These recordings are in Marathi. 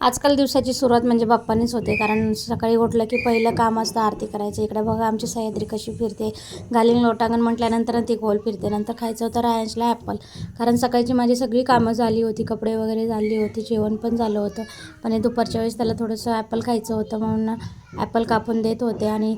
आजकाल दिवसाची सुरुवात म्हणजे बाप्पानीच होते. कारण सकाळी उठलं की पहिलं काम असतं आरती करायचं. इकडे बघा आमची सह्याद्री कशी फिरते. घालीन लोटांगण म्हटल्यानंतर ती गोल फिरते. नंतर खायचं होतं रायांशला ॲपल. कारण सकाळची माझी सगळी कामं झाली होती. कपडे वगैरे झाली होती. जेवण पण झालं होतं. पण हे दुपारच्या वेळेस त्याला थोडंसं ॲपल खायचं होतं म्हणून ॲपल कापून देत होते आणि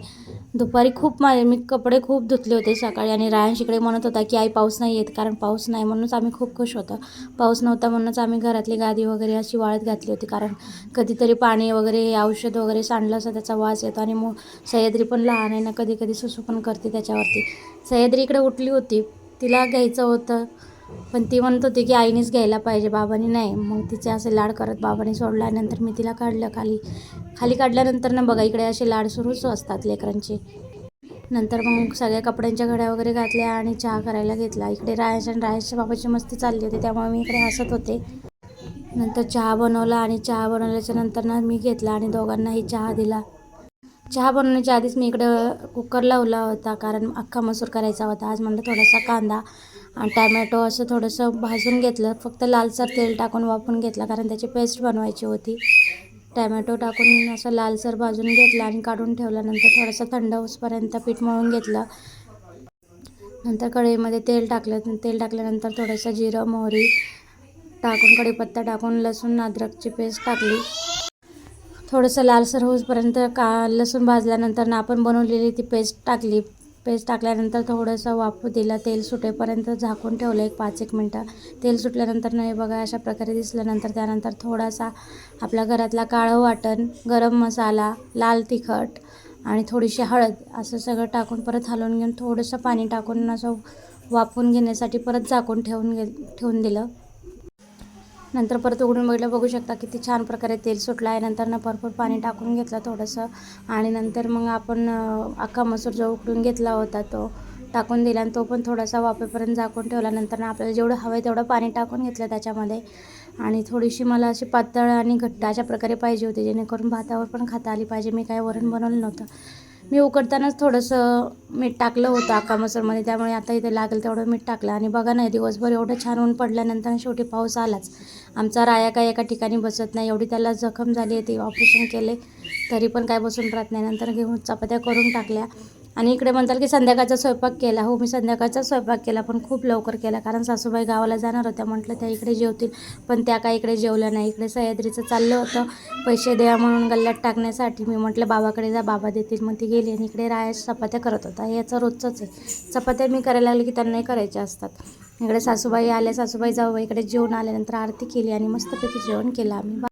दुपारी खूप माझे मी कपडे खूप धुतले होते सकाळी आणि रायांश इकडे म्हणत होता की आई पाऊस नाही येत कारण पाऊस नाही. म्हणूनच आम्ही खूप खुश होतो. पाऊस नव्हता म्हणूनच आम्ही घरातली गादी वगैरे अशी वाळत घातली होती कारण कधीतरी पाणी वगैरे औषध वगैरे सांडलं असं त्याचा वास येतो आणि मग सह्याद्री पण लहान आहे ना कधी कधी सुसू पण करते त्याच्यावरती. सह्याद्री इकडे उठली होती. तिला घ्यायचं होतं. पण ती म्हणत होती की आईनेच घ्यायला पाहिजे बाबांनी नाही. मग तिचे असे लाड करत बाबांनी सोडल्यानंतर मी तिला काढलं खाली. खाली काढल्यानंतर ना बघा इकडे असे लाड सुरूच असतात लेकरांचे. नंतर मग सगळ्या कपड्यांच्या घड्या वगैरे घातल्या आणि चहा करायला घेतला. इकडे रायस आणि रायसच्या बाबाची मस्ती चालली होती त्यामुळे मी इकडे हसत होते. नंतर चहा बनवला आणि चहा बनवल्याच्या नंतर ना मी घेतला आणि दोघांनाही चहा दिला. चहा बनवण्याच्या आधीच मी इकडं कुकर लावला होता कारण अख्खा मसूर करायचा होता. आज म्हणलं थोडासा कांदा आणि टॅमॅटो असं थोडंसं भाजून घेतलं. फक्त लालसर तेल टाकून वापरून घेतला कारण त्याची पेस्ट बनवायची होती. टॅमॅटो टाकून असं लालसर भाजून घेतला आणि काढून ठेवल्यानंतर थोडंसं थंड होसपर्यंत पीठ मळून घेतलं. नंतर कढईमध्ये तेल टाकलं. तेल टाकल्यानंतर थोडंसं जिरं मोहरी टाकून कढीपत्ता टाकून लसूण अद्रकची पेस्ट टाकली. थोडंसं लालसर होईपर्यंत का लसूण भाजल्यानंतर ना आपण बनवलेली ती पेस्ट टाकली. पेस्ट टाकल्यानंतर थोडंसं वाफू दिलं तेल सुटेपर्यंत झाकून ठेवलं एक पाच एक मिनटं. तेल सुटल्यानंतर नाही बघा अशा प्रकारे दिसल्यानंतर त्यानंतर थोडासा आपल्या घरातला काळं वाटण गरम मसाला लाल तिखट आणि थोडीशी हळद असं सगळं टाकून परत हलवून घेऊन थोडंसं पाणी टाकून असं वाफून घेण्यासाठी परत झाकून ठेवून गे ठेवून दिलं. नंतर परत उघडून बघितलं बघू शकता किती छान प्रकारे तेल सुटलं आहे. नंतर ना भरपूर पाणी टाकून घेतलं थोडंसं. आणि नंतर मग आपण अख्खा मसूर जो उकडून घेतला होता तो टाकून दिला आणि तो पण थोडासा वाफेपर्यंत झाकून ठेवला. नंतर ना आपल्याला जेवढं हवं आहे तेवढं पाणी टाकून घेतलं त्याच्यामध्ये. आणि थोडीशी मला अशी पातळ आणि घट्ट अशा प्रकारे पाहिजे होती जेणेकरून भातावर पण खाता आली पाहिजे. मी काय वरण बनवलं नव्हतं. मी उकडतानाच थोडंसं मीठ टाकलं होतं अख्खा मसूरमध्ये त्यामुळे आता इथे लागेल तेवढं मीठ टाकलं. आणि बघा ना दिवसभर एवढं छान ऊन पडल्यानंतर शेवटी पाऊस आलाच. आमचा राया काय एका ठिकाणी बसत नाही. एवढी त्याला जखम झाली आहे ती ऑपरेशन केले तरी पण काय बसून राहत नाही. नंतर घेऊन चपात्या करून टाकल्या. आणि इकडे म्हणताल की संध्याकाळचा स्वयंपाक केला. हो मी संध्याकाळचा स्वयंपाक केला पण खूप लवकर केला. कारण सासूबाई गावाला जाणार होत्या. म्हटलं त्या इकडे जेवतील. पण त्या काय इकडे जेवल्या नाही. इकडे सह्याद्रीचं चाललं होतं. पैसे द्या म्हणून गल्ल्यात टाकण्यासाठी मी म्हटलं बाबाकडे जा बाबा देतील. मग ती गेली आणि इकडे रायास चपात्या करत होता. याचं रोजच आहे. चपात्या मी करायला लागले की त्यांनाही करायच्या असतात. इकडे सासूबाई आल्या. सासूबाई जाऊ इकडे जेवण आल्यानंतर आरती केली आणि मस्तपैकी जेवण केलं आम्ही.